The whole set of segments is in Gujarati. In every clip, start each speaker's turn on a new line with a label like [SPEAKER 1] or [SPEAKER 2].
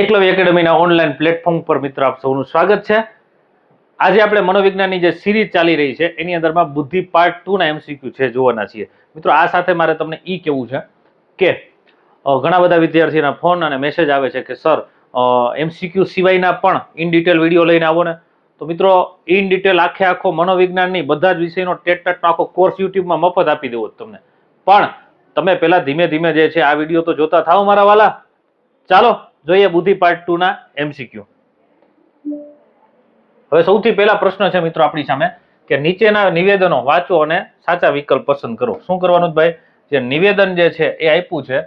[SPEAKER 1] એકલવ્ય એકેડમીના ઓનલાઈન પ્લેટફોર્મ પર મિત્રો આપ સૌનું સ્વાગત છે. આજે આપણે મનોવિજ્ઞાનની જે સિરીઝ ચાલી રહી છે, એની અંદરમાં બુદ્ધિ પાર્ટ ટુ ના એમસીક્યુ છે જોવાના છીએ. મિત્રો, આ સાથે મારે તમને એ કહેવું છે કે ઘણા બધા વિદ્યાર્થીના ફોન અને મેસેજ આવે છે કે સર એમસીક્યુ સિવાયના પણ ઇન ડિટેલ વીડિયો લઈને આવો ને. તો મિત્રો ઇન ડિટેલ આખે આખો મનોવિજ્ઞાનની બધા જ વિષયનો ટેટ ટાટનો આખો કોર્સ યુટ્યુબમાં મફત આપી દેવો તમને. પણ તમે પહેલાં ધીમે ધીમે જે છે આ વીડિયો તો જોતા થાવ મારા વાલા. ચાલો જોઈએ બુદ્ધિ પાર્ટ ટુ ના એમસીક્યુ હવે સૌથી પહેલા પ્રશ્ન છે મિત્રો આપણી સામે કે નીચેના નિવેદનો વાંચો અને સાચા વિકલ્પ પસંદ કરો. શું કરવાનું ભાઈ? જે નિવેદન જે છે એ આપ્યું છે,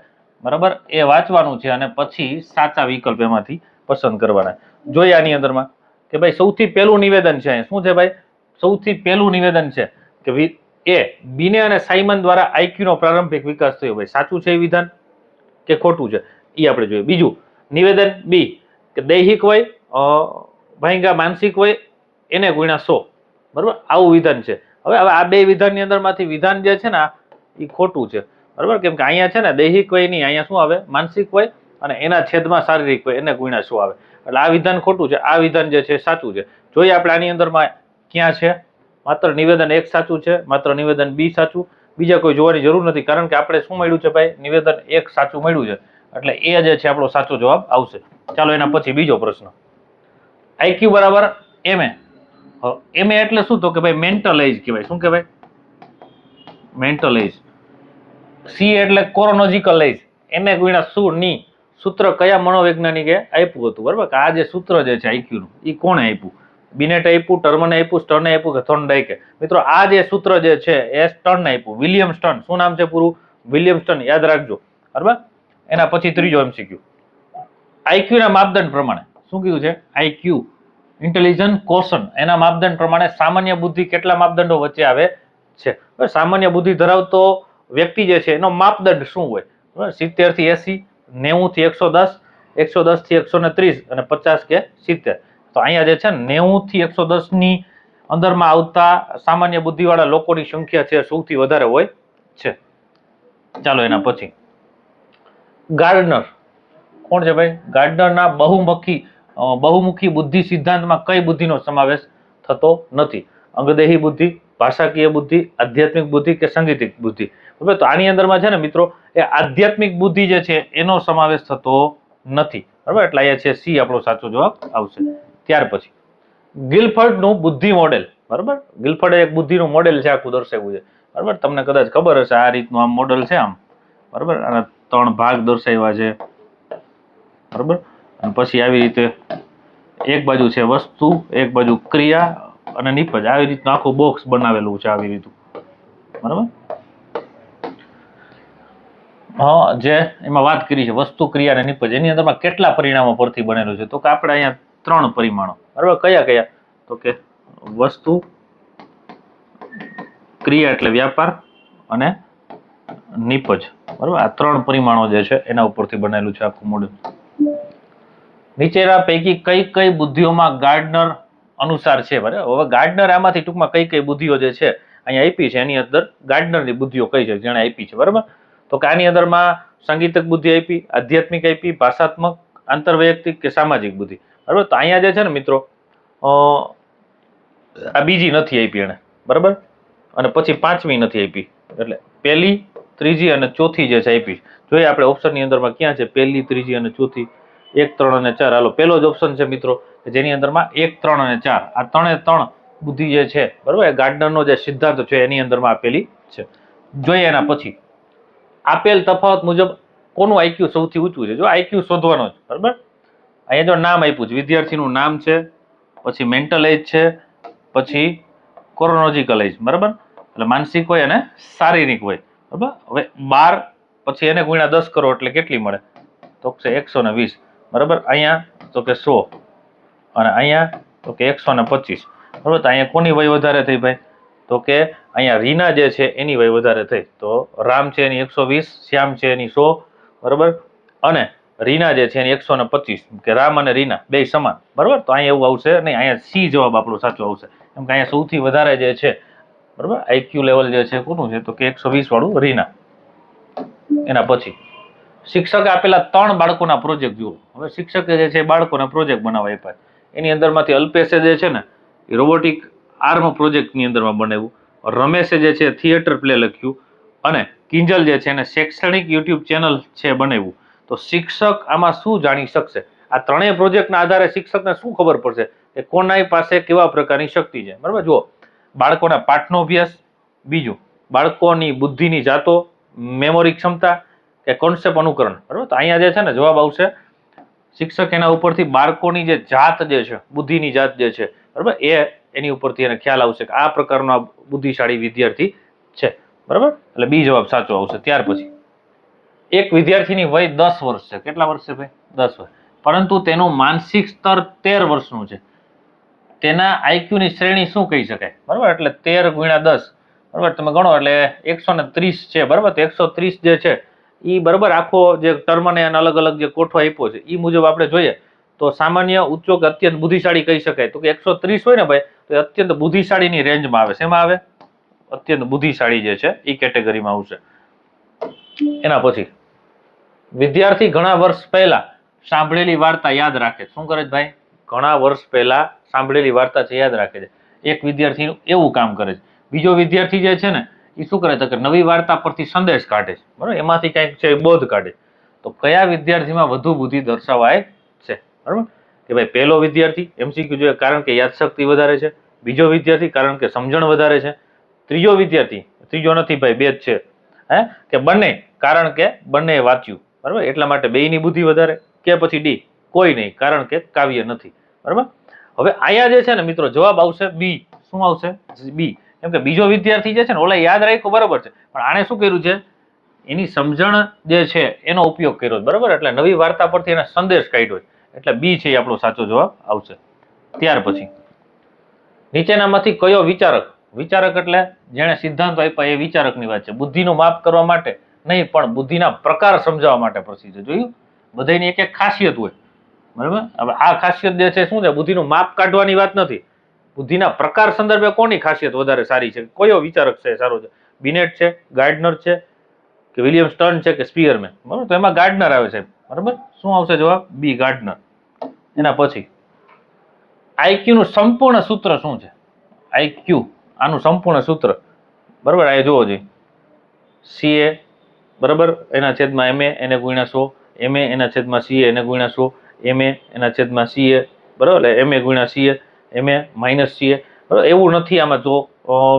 [SPEAKER 1] બરાબર? એ વાંચવાનું છે અને પછી સાચા વિકલ્પ એમાંથી પસંદ કરવાના. જોઈએ આની અંદરમાં કે ભાઈ સૌથી પહેલું નિવેદન છે. શું છે ભાઈ? સૌથી પહેલું નિવેદન છે કે એ બીને અને સાયમન દ્વારા આઈક્યુ નો પ્રારંભિક વિકાસ થયો. ભાઈ સાચું છે એ વિધાન કે ખોટું છે? એ આપણે જોઈએ. બીજું નિવેદન બી કે દૈહિક હોય ભાંગા માનસિક હોય, એને ગુણ્યા સો. બરાબર? આવું વિધાન છે. હવે હવે આ બે વિધાનની અંદરમાંથી વિધાન જે છે ને એ ખોટું છે. બરાબર? કેમ કે અહીંયા છે ને, દૈહિક હોય નહીં અહીંયા શું આવે? માનસિક હોય અને એના છેદમાં શારીરિક હોય, એને ગુણ્યા શું આવે. એટલે આ વિધાન ખોટું છે. આ વિધાન જે છે સાચું છે. જોઈએ આપણે આની અંદરમાં ક્યાં છે. માત્ર નિવેદન એક સાચું છે, માત્ર નિવેદન બી સાચું. બીજા કોઈ જોવાની જરૂર નથી, કારણ કે આપણે શું મળ્યું છે ભાઈ? નિવેદન એક સાચું મળ્યું છે. એટલે એ જે છે આપણો સાચો જવાબ આવશે. ચાલો એના પછી બીજો પ્રશ્ન. આઈક્યુ બરાબર એમએ એમએ એટલે શું? તો કે ભાઈ મેન્ટલ એજ કહેવાય. શું કહેવાય? મેન્ટલ એજ સી એટલે કોરોનોજિકલ એજ એને ગુણ્યા શું? ની. સૂત્ર કયા મનોવૈજ્ઞાનિકે આપ્યું હતું? બરાબર? કે આ જે સૂત્ર જે છે આઈક્યુનું એ કોણે આપ્યું? બિનેટ આપ્યું ટર્મને આપ્યું, સ્ટર્ને આપ્યું કે થોર્નડાઇકે મિત્રો, આ જે સૂત્ર જે છે, એ સ્ટર્ન આપ્યું. William Stern. શું નામ છે પૂરું? William Stern. યાદ રાખજો. બરાબર? એના પછી ત્રીજો એમસીક્યુ આઈક્યુ ના માપદંડ પ્રમાણે. શું કીધું છે? આઈક્યુ ઇન્ટેલિજન્ટ કોશન એના માપદંડ પ્રમાણે સામાન્ય બુદ્ધિ કેટલા માપદંડો વચ્ચે આવે છે? સામાન્ય બુદ્ધિ ધરાવતો વ્યક્તિ જે છે, એનો માપદંડ શું હોય? સિત્તેરથી એસી, નેવું થી એકસો દસ એકસો દસથી એકસો ને ત્રીસ અને પચાસ કે સિત્તેર. તો અહીંયા જે છે નેવું થી એકસો દસની અંદરમાં આવતા સામાન્ય બુદ્ધિવાળા લોકોની સંખ્યા છે, સૌથી વધારે હોય છે. ચાલો એના પછી. ગાર્ડનર. કોણ છે ભાઈ? ગાર્ડનરના બહુમુખી બહુમુખી બુદ્ધિ સિદ્ધાંતમાં કઈ બુદ્ધિનો સમાવેશ થતો નથી? અંગદેહી બુદ્ધિ, ભાષાકીય બુદ્ધિ, આધ્યાત્મિક બુદ્ધિ કે સંગીતિક બુદ્ધિ? તો આની અંદરમાં છે ને મિત્રો, એ આધ્યાત્મિક બુદ્ધિ જે છે એનો સમાવેશ થતો નથી. બરાબર? એટલે અહીંયા છે સી, આપણો સાચો જવાબ આવશે. ત્યાર પછી, ગિલફર્ડનું બુદ્ધિ મોડેલ. બરાબર? ગિલફર્ડ એક બુદ્ધિનું મોડેલ છે, આખું દર્શાવ્યું છે. બરાબર? તમને કદાચ ખબર હશે, આ રીતનું આમ મોડેલ છે આમ. બરાબર? અને ત્રણ ભાગ દર્શાવ્યા છે. બરાબર? અને પછી આવી રીતે એક બાજુ છે વસ્તુ, એક બાજુ ક્રિયા અને નિપજ. આવી રીતનું આખું બોક્સ બનાવેલું છે આવી રીતનું. બરાબર? હા, જે એમાં વાત કરી છે, વસ્તુ, ક્રિયા અને નિપજ. એની અંદરમાં કેટલા પરિણામો પરથી બનેલું છે? તો કે આપણે અહીંયા ત્રણ પરિમાણો. બરાબર? કયા કયા? તો કે વસ્તુ, ક્રિયા એટલે વ્યાપાર અને નિપજ બરાબર? આ ત્રણ પરિમાણો જે છે, એના ઉપરથી બનેલું છે આખું મોડેલ નીચેના પૈકી કઈ કઈ બુદ્ધિઓમાં ગાર્ડનર અનુસાર છે, બરાબર? હવે ગાર્ડનર આમાંથી ટૂંકમાં કઈ કઈ બુદ્ધિઓ જે છે, અહીંયા આપી છે. એની અંદર ગાર્ડનરની બુદ્ધિઓ કઈ છે, જેણે આપી છે, બરાબર? તો કે આની અંદરમાં સંગીતક બુદ્ધિ આપી, આધ્યાત્મિક આપી, ભાષાત્મક, આંતરવૈયક્તિક કે સામાજિક બુદ્ધિ. બરાબર? તો અહીંયા જે છે ને મિત્રો આ બીજી નથી આપી એને બરાબર? અને પછી પાંચમી નથી આપી. એટલે પહેલી ત્રીજી અને ચોથી જે છે આપી જોઈએ આપણે ઓપ્શનની અંદરમાં ક્યાં છે? પહેલી, ત્રીજી અને ચોથી. એક, ત્રણ અને ચાર. હાલો, પહેલો જ ઓપ્શન છે મિત્રો જેની અંદરમાં એક, ત્રણ અને ચાર. આ ત્રણે ત્રણ બુદ્ધિ જે છે, બરાબર? ગાર્ડનનો જે સિદ્ધાંત છે એની અંદરમાં આપેલી છે. જોઈએ એના પછી. આપેલ તફાવત મુજબ કોનું આઈક્યુ સૌથી ઊંચું છે? જો આઈક્યુ શોધવાનો છે, બરાબર? અહીંયા જો નામ આપ્યું છે. વિદ્યાર્થીનું નામ છે, પછી મેન્ટલ એજ છે, પછી કોરોનોજિકલ એજ બરાબર? એટલે માનસિક હોય અને શારીરિક હોય. બરાબર? હવે બાર, પછી એને ગુણ્યા દસ કરો એટલે કેટલી મળે? તો છે એકસો ને વીસ. બરાબર? અહીંયા તો કે સો. અને અહીંયા તો કે એકસો ને પચીસ. બરાબર? અહીંયા કોની વય વધારે થઈ ભાઈ? તો કે અહીંયા રીના જે છે એની વય વધારે થઈ. તો રામ છે એની એકસો વીસ, શ્યામ છે એની સો. બરાબર? અને રીના જે છે એની એકસો ને કે રામ અને રીના બે સમાન. બરાબર? તો અહીંયા એવું આવશે નહીં, અહીંયા સી જવાબ આપણો સાચો આવશે. કેમ કે અહીંયા સૌથી વધારે જે છે બરાબર? આઈક્યુ લેવલ જે છે, કોનું છે? તો કે એકસો વીસ વાળું રીના. એના પછી. શિક્ષકે આપેલા ત્રણ બાળકોના પ્રોજેક્ટ જુઓ. હવે શિક્ષકે જે છે બાળકોના પ્રોજેક્ટ બનાવવા આપ્યા. એની અંદરમાંથી અલ્પેશે જે છે ને, એ રોબોટિક આર્મ પ્રોજેક્ટની અંદરમાં બનાવ્યું. રમેશે જે છે થિયેટર પ્લે લખ્યું. અને કિંજલ જે છે, એને શૈક્ષણિક યુટ્યુબ ચેનલ છે બનાવ્યું. તો શિક્ષક આમાં શું જાણી શકશે? આ ત્રણેય પ્રોજેક્ટના આધારે શિક્ષકને શું ખબર પડશે? કે કોનાય પાસે કેવા પ્રકારની શક્તિ છે? બરાબર? જુઓ. બાળકોના પાઠનો અભ્યાસ, બીજું બાળકોની બુદ્ધિની જાતો મેમોરી ક્ષમતા કે કોન્સેપ્ટ અનુકરણ. બરાબર? તો અહીંયા જે છે ને જવાબ આવશે, શિક્ષક એના ઉપરથી બાળકોની જે જાત જે છે, બુદ્ધિની જાત જે છે, બરાબર? એ એની ઉપરથી એને ખ્યાલ આવશે કે આ પ્રકારનો બુદ્ધિશાળી વિદ્યાર્થી છે. બરાબર? એટલે બી જવાબ સાચો આવશે. ત્યાર પછી, એક વિદ્યાર્થીની વય દસ વર્ષ છે. કેટલા વર્ષ છે ભાઈ? દસ વર્ષ. પરંતુ તેનું માનસિક સ્તર તેર વર્ષનું છે. તેના આઈક્યુની શ્રેણી શું કહી શકાય? બરાબર? એટલે તેર ગુણ્યા દસ. બરાબર? તમે ગણો એટલે એકસો ને ત્રીસ છે. બરાબર? એકસો ત્રીસ જે છે એ બરાબર આખો જે ટર્મને અલગ અલગ જે કોઠો આપ્યો છે એ મુજબ આપણે જોઈએ. તો સામાન્ય ઉચ્ચો કે અત્યંત બુદ્ધિશાળી કહી શકાય. તો કે એકસો ત્રીસ હોય ને ભાઈ, તો એ અત્યંત બુદ્ધિશાળીની રેન્જમાં આવે. શેમાં આવે? અત્યંત બુદ્ધિશાળી જે છે એ કેટેગરીમાં આવશે. એના પછી, વિદ્યાર્થી ઘણા વર્ષ પહેલા સાંભળેલી વાર્તા યાદ રાખે. શું કરે ભાઈ? ઘણા વર્ષ પહેલા સાંભળેલી વાર્તા છે, યાદ રાખે છે. એક વિદ્યાર્થી એવું કામ કરે છે. બીજો વિદ્યાર્થી જે છે ને એ શું કરે છે? કે નવી વાર્તા પરથી સંદેશ કાઢે છે. બરાબર? એમાંથી કંઈક છે બોધ કાઢે. તો કયા વિદ્યાર્થીમાં વધુ બુદ્ધિ દર્શાવાય છે? બરાબર? કે ભાઈ, પહેલો વિદ્યાર્થી એમસીક્યુ જોઈએ, કારણ કે યાદશક્તિ વધારે છે. બીજો વિદ્યાર્થી, કારણ કે સમજણ વધારે છે. ત્રીજો વિદ્યાર્થી, ત્રીજો નથી ભાઈ, બે જ છે. હે? કે બંને, કારણ કે બંને વાંચ્યું. બરાબર? એટલા માટે બેયની બુદ્ધિ વધારે, કે પછી ડી, કોઈ નહીં, કારણ કે કાવ્ય નથી. બરાબર? હવે આયા જે છે ને મિત્રો, જવાબ આવશે બી શું આવશે? બી કેમ કે બીજો વિદ્યાર્થી જે છે ને ઓલા યાદ રાખ્યું, બરાબર છે. પણ આણે શું કર્યું છે? એની સમજણ જે છે, એનો ઉપયોગ કર્યો બરાબર? એટલે નવી વાર્તા પરથી એને સંદેશ કાઢ્યો. એટલે બી છે એ આપણો સાચો જવાબ આવશે. ત્યાર પછી, નીચેનામાંથી કયો વિચારક? વિચારક એટલે જેણે સિદ્ધાંત આપ્યા એ વિચારકની વાત છે. બુદ્ધિનું માપ કરવા માટે નહીં, પણ બુદ્ધિના પ્રકાર સમજાવવા માટે પ્રસિદ્ધ જોયું? બધાની એક એક ખાસિયત હોય. બરાબર? હવે આ ખાસિયત જે છે શું છે? બુદ્ધિનું માપ કાઢવાની વાત નથી. બુદ્ધિના પ્રકાર સંદર્ભે કોની ખાસિયત વધારે સારી છે? કયો વિચારક છે? સારો છે? બિનેટ છે? ગાર્ડનર છે? કે વિલિયમ સ્ટર્ન છે? કે સ્પીયરમેન? બરાબર? તો એમાં ગાર્ડનર આવે છે. બરાબર? શું આવશે જવાબ? B Gardner. એના પછી આઈક્યુનું સંપૂર્ણ સૂત્ર શું છે? આઈક્યુ આનું સંપૂર્ણ સૂત્ર. બરાબર? આ જોવો જોઈએ સીએ બરાબર? એના છેદમાં એમએ એને ગુણ્યા સો. એમએ એના છેદમાં સીએ એને ગુણ્યા સો. એમએ એના છેદમાં સીએ બરાબર? એટલે એમએ ગુણ્યા સીએ એમએ માઇનસ સીએ બરાબર? એવું નથી આમાં જો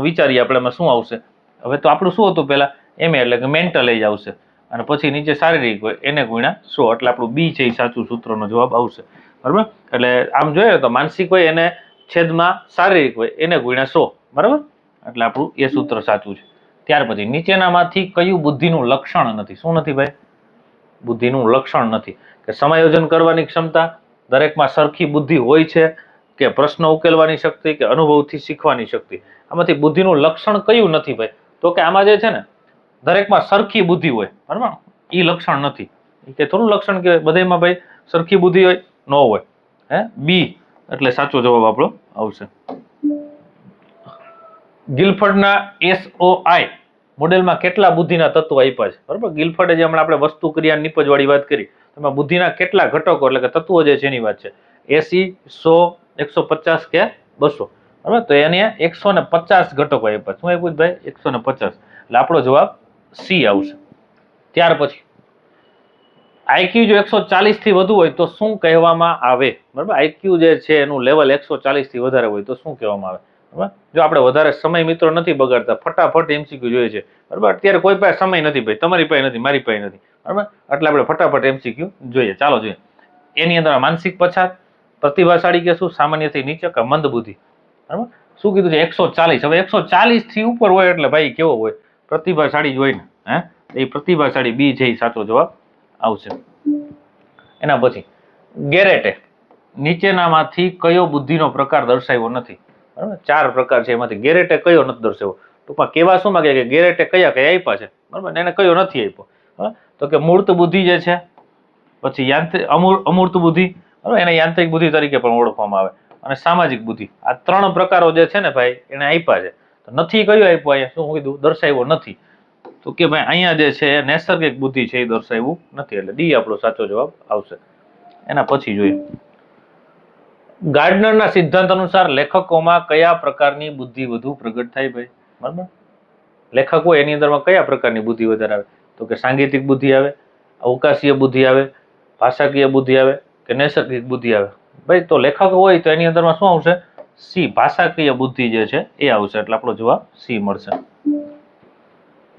[SPEAKER 1] વિચારીએ આપણે એમાં શું આવશે. હવે તો આપણું શું હતું પહેલાં? એમએ એટલે કે મેન્ટલ જ આવશે. અને પછી નીચે શારીરિક હોય, એને ગુણ્યા સો. એટલે આપણું બી છે એ સાચું સૂત્રનો જવાબ આવશે. બરાબર? એટલે આમ જોઈએ તો માનસિક હોય, એને છેદમાં શારીરિક હોય, એને ગુણ્યા સો. બરાબર? એટલે આપણું એ સૂત્ર સાચું છે. ત્યાર પછી નીચેનામાંથી કયું બુદ્ધિનું લક્ષણ નથી? શું નથી ભાઈ? બુદ્ધિનું લક્ષણ નથી. કે સમાયોજન કરવાની ક્ષમતા દરેકમાં સરખી બુદ્ધિ હોય છે કે પ્રશ્ન ઉકેલવાની શક્તિ કે અનુભવથી શીખવાની શક્તિ? આમાંથી બુદ્ધિનું લક્ષણ કયું નથી ભાઈ? તો કે આમાં જે છે ને, દરેકમાં સરખી બુદ્ધિ હોય, બરાબર? એ લક્ષણ નથી. કે થોડું લક્ષણ કે બધાયમાં ભાઈ સરખી બુદ્ધિ હોય, ન હોય. હે? બી, એટલે સાચો જવાબ આપણો આવશે. ગિલફર્ડના એસઓઆઈ મોડેલમાં કેટલા બુદ્ધિના તત્વો આપ્યા છે? બરાબર? ગિલફર્ડે જે હમણાં આપણે વસ્તુ ક્રિયા નિપજવાળી વાત કરી તેમાં બુદ્ધિના કેટલા ઘટકો એટલે કે તત્વો જે છે એની વાત છે. એસી, સો એકસો પચાસ કે બસો. બરાબર? તો એને એકસો ને પચાસ ઘટકો આપ્યા શું આપ્યું ભાઈ? એકસો ને પચાસ એટલે આપણો જવાબ સી આવશે. ત્યાર પછી. આઈક્યુ જો એકસો ચાલીસથી વધુ હોય તો શું કહેવામાં આવે? બરાબર? આઈક્યુ જે છે એનું લેવલ એકસો ચાલીસથી વધારે હોય તો શું કહેવામાં આવે? બરાબર? જો આપણે વધારે સમય મિત્રો નથી બગાડતા, ફટાફટ એમસીક્યુ જોઈએ છે. બરાબર? અત્યારે કોઈ પાસે સમય નથી ભાઈ, તમારી પાસે નથી, મારી પાસે નથી. બરાબર? એટલે આપણે ફટાફટ એમસીક્યુ જોઈએ. ચાલો જોઈએ. એની અંદર માનસિક પછાત, પ્રતિભાશાળી કે શું? સામાન્યથી નીચે કે મંદબુદ્ધિ બરાબર? શું કીધું છે? એકસો ચાલીસ. હવે એકસો ચાલીસથી ઉપર હોય એટલે ભાઈ કેવો હોય? પ્રતિભાશાળી જોઈને હે? એ પ્રતિભાશાળી બી છે એ સાચો જવાબ આવશે. એના પછી, ગેરેટે નીચેનામાંથી કયો બુદ્ધિનો પ્રકાર દર્શાવ્યો નથી? બરાબર? ચાર પ્રકાર છે એમાંથી. ગેરેટે કયો નથી દર્શાવ્યો? ટૂંકમાં કેવા શું માગે? કે ગેરેટે કયા કયા આપ્યા છે? બરાબર? એને કયો નથી આપ્યો? તો કે મૂર્ત બુદ્ધિ જે છે, પછી યાંત્રિક અમૂર અમૂર્ત બુદ્ધિ, બરાબર? એને યાંત્રિક બુદ્ધિ તરીકે પણ ઓળખવામાં આવે. અને સામાજિક બુદ્ધિ. આ ત્રણ પ્રકારો જે છે ને ભાઈ, એને આપ્યા છે. તો નથી કયો આપ્યો અહીંયા? શું કીધું? દર્શાવ્યો નથી. તો કે ભાઈ, અહીંયા જે છે, નૈસર્ગિક બુદ્ધિ છે એ દર્શાવ્યું નથી. એટલે ડી આપણો સાચો જવાબ આવશે. એના પછી જોઈએ. ગાર્ડનરના સિદ્ધાંત અનુસાર લેખકોમાં કયા પ્રકારની બુદ્ધિ વધુ પ્રગટ થાય ભાઈ? બરાબર? લેખકો એની અંદરમાં કયા પ્રકારની બુદ્ધિ વધારે આવે? તો કે સાંગીતિક બુદ્ધિ આવે, અવકાશીય બુદ્ધિ આવે, ભાષાકીય બુદ્ધિ આવે કે નૈસર્ગિક બુદ્ધિ આવે? ભાઈ, તો લેખક હોય તો એની અંદરમાં શું આવશે? સી, ભાષાકીય બુદ્ધિ જે છે એ આવશે. એટલે આપણો જવાબ સી મળશે.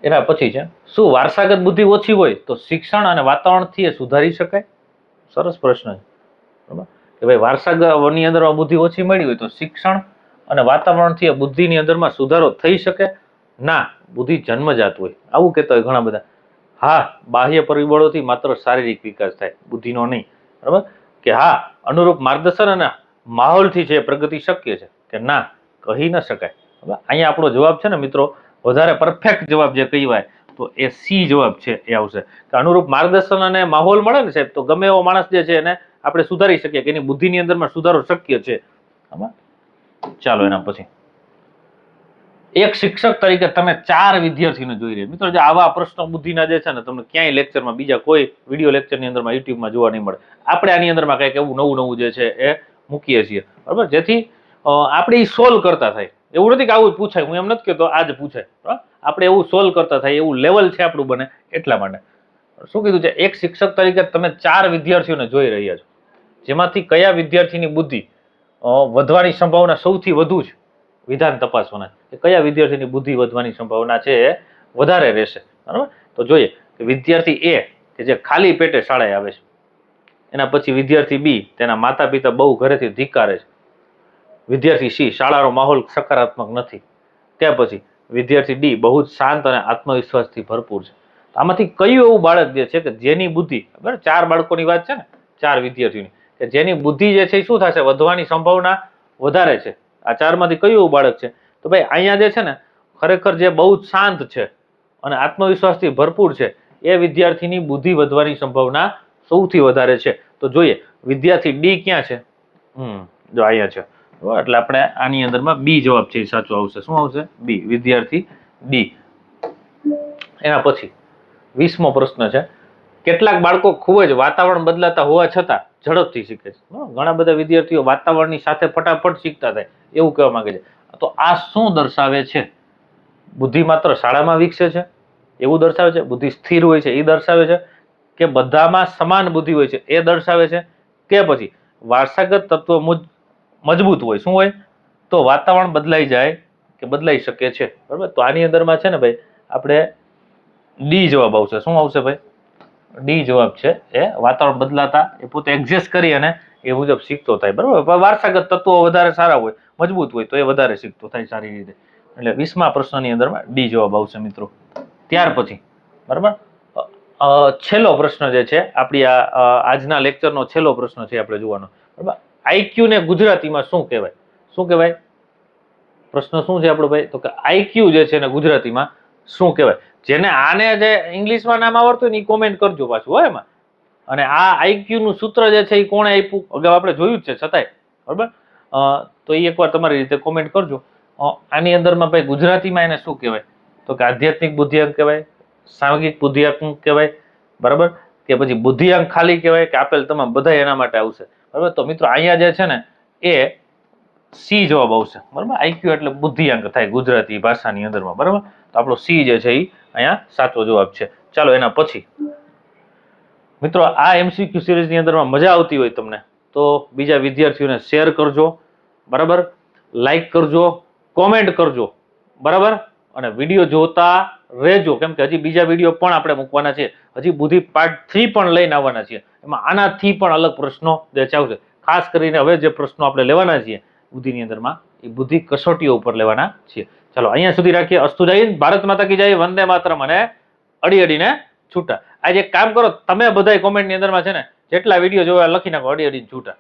[SPEAKER 1] એના પછી છે, શું વારસાગત બુદ્ધિ ઓછી હોય તો શિક્ષણ અને વાતાવરણથી એ સુધારી શકાય? સરસ પ્રશ્ન છે. બરાબર? કે ભાઈ વારસાગતની અંદરમાં બુદ્ધિ ઓછી મળી હોય તો શિક્ષણ અને વાતાવરણથી એ બુદ્ધિની અંદરમાં સુધારો થઈ શકે? ના, બુદ્ધિ જન્મજાત હોય. આવું કહેતા હોય ઘણા બધા. હા, બાહ્ય પરિબળોથી માત્ર શારીરિક વિકાસ થાય, બુદ્ધિનો નહીં. બરાબર? કે હા, અનુરૂપ માર્ગદર્શન અને માહોલથી છે પ્રગતિ શક્ય છે. કે ના, કહી ન શકાય. હવે અહીંયા આપણો જવાબ છે ને મિત્રો, વધારે પરફેક્ટ જવાબ જે કહેવાય, તો એ સી જવાબ છે, એ આવશે. કે અનુરૂપ માર્ગદર્શન અને માહોલ મળે ને સાહેબ, તો ગમે એવો માણસ જે છે એને આપણે સુધારી શકીએ કે એની બુદ્ધિની અંદરમાં સુધારો શક્ય છે. બરાબર? ચાલો એના પછી. એક શિક્ષક તરીકે તમે ચાર વિદ્યાર્થીને જોઈ રહ્યા મિત્રો, જે આવા પ્રશ્નો બુદ્ધિના જે છે ને, તમને ક્યાંય લેક્ચરમાં બીજા કોઈ વીડિયો લેક્ચરની અંદરમાં યુટ્યુબમાં જોવા નહીં મળે. આપણે આની અંદરમાં કંઈક એવું નવું નવું જે છે એ મૂકીએ છીએ. બરાબર? જેથી આપણે એ સોલ્વ કરતા થાય. એવું નથી કે આવું પૂછાય. હું એમ નથી કહેતો આ જ પૂછાય? આપણે એવું સોલ્વ કરતા થાય, એવું લેવલ છે આપણું બને એટલા માટે. શું કીધું છે? એક શિક્ષક તરીકે તમે ચાર વિદ્યાર્થીઓને જોઈ રહ્યા છો. જેમાંથી કયા વિદ્યાર્થીની બુદ્ધિ વધવાની સંભાવના સૌથી વધુ છે? વિધાન તપાસવાના. કે કયા વિદ્યાર્થીની બુદ્ધિ વધવાની સંભાવના છે વધારે રહેશે. બરાબર? તો જોઈએ કે વિદ્યાર્થી એ કે જે ખાલી પેટે શાળાએ આવે છે, એના પછી વિદ્યાર્થી બી તેના માતા પિતા બહુ ઘરેથી ધિક્કારે છે. વિદ્યાર્થી સી શાળાનો માહોલ સકારાત્મક નથી. ત્યાર પછી વિદ્યાર્થી ડી બહુ જ શાંત અને આત્મવિશ્વાસથી ભરપૂર છે. આમાંથી કયું એવું બાળક જે છે કે જેની બુદ્ધિ, બરાબર? ચાર બાળકોની વાત છે ને, ચાર વિદ્યાર્થીઓની, કે જેની બુદ્ધિ જે છે એ શું થશે? વધવાની સંભાવના વધારે છે. આ ચારમાંથી કયું એવું બાળક છે તો ભાઈ, અહીંયા જે છે ને, ખરેખર જે બહુ જ શાંત છે અને આત્મવિશ્વાસથી ભરપૂર છે, એ વિદ્યાર્થીની બુદ્ધિ વધવાની સંભાવના સૌથી વધારે છે. તો જોઈએ, વિદ્યાર્થી ડી ક્યાં છે? હમ, જો અહીંયા છે. એટલે આપણે આની અંદરમાં બી જવાબ છે સાચો આવશે. શું આવશે? બી, વિદ્યાર્થી ડી એના પછી, વીસમો પ્રશ્ન છે. કેટલાક બાળકો ખૂબ જ વાતાવરણ બદલાતા હોવા છતાં ઝડપથી શીખે છે. ઘણા બધા વિદ્યાર્થીઓ વાતાવરણની સાથે ફટાફટ શીખતા થાય, એવું કહેવા માંગે છે. તો આ શું દર્શાવે છે? બુદ્ધિ માત્ર શાળામાં વિકસે છે? એવું દર્શાવે છે? બુદ્ધિ સ્થિર હોય છે? એ દર્શાવે છે કે બધામાં સમાન બુદ્ધિ હોય છે? એ દર્શાવે છે કે પછી વારસાગત તત્વ મુજ, મજબૂત હોય? શું હોય? તો વાતાવરણ બદલાઈ જાય કે બદલાઈ શકે છે. બરાબર? તો આની અંદરમાં છે ને ભાઈ, આપણે ડી જવાબ આવશે. શું આવશે ભાઈ? ડી જવાબ છે એ વાતાવરણ બદલાતા, એ પોતે એડજસ્ટ કરી અને એ મુજબ શીખતો થાય, બરાબર? વારસાગત તત્વો વધારે સારા હોય, મજબૂત હોય, તો એ વધારે શીખતો થાય સારી રીતે. એટલે વીસમા પ્રશ્નની અંદરમાં ડી જવાબ આવશે મિત્રો. ત્યાર પછી, બરાબર? છેલ્લો પ્રશ્ન જે છે, આપણી આ આજના લેક્ચરનો છેલ્લો પ્રશ્ન છે આપણે જોવાનો. બરાબર? આઈક્યુ ને ગુજરાતીમાં શું કહેવાય? શું કહેવાય? પ્રશ્ન શું છે આપણો ભાઈ? તો કે આઈક્યુ જે છે ને ગુજરાતીમાં શું કહેવાય? જેને આને જે ઇંગ્લિશમાં નામ આવડતું હોય ને એ કોમેન્ટ કરજો પાછું હોય એમાં. અને આ આઈક્યુ નું સૂત્ર જે છે એ કોણે આપ્યું? અગાઉ આપણે જોયું જ છે છતાંય, બરાબર? તો એ એકવાર તમારી રીતે કોમેન્ટ કરજો. આની અંદરમાં ભાઈ ગુજરાતીમાં એને શું કહેવાય? તો કે આધ્યાત્મિક બુદ્ધિઆંક કહેવાય સાંઘિક બુદ્ધિઆંક કહેવાય, બરાબર? કે પછી બુદ્ધિઆંક ખાલી કહેવાય કે આપેલ તમામ બધા એના માટે આવશે, બરાબર? તો મિત્રો અહીંયા જે છે ને, એ સી જવાબ આવશે, બરાબર? આઈક્યુ એટલે બુદ્ધિઆંક થાય ગુજરાતી ભાષાની અંદરમાં, બરાબર? તો આપણો સી જે છે એ અહીંયા સાચો જવાબ છે. ચાલો એના પછી મિત્રો, આ એમસીક્યુ સિરીઝની અંદરમાં મજા આવતી હોય તમને, તો બીજા વિદ્યાર્થીઓને શેર કરજો, બરાબર? લાઈક કરજો કોમેન્ટ કરજો, બરાબર? અને વીડિયો જોતા રહેજો. કેમ કે હજી બીજા વીડિયો પણ આપણે મૂકવાના છે. હજી બુદ્ધિ પાર્ટ થ્રી પણ લઈને આવવાના છીએ. એમાં આનાથી પણ અલગ પ્રશ્નો છે ખાસ કરીને હવે જે પ્રશ્નો આપણે લેવાના છીએ, બુદ્ધિની અંદરમાં, એ બુદ્ધિ કસોટીઓ ઉપર લેવાના છીએ. ચાલો, અહીંયા સુધી રાખીએ. અસ્તુ જય ભારત માતા કી જય. વંદે માતરમ. અને અડી અડીને છૂટા. આજે કામ કરો, તમે બધાય કોમેન્ટની અંદરમાં છે ને, જેટલા વીડિયો જોવા લખી નાખો, અડી અડીને છૂટા.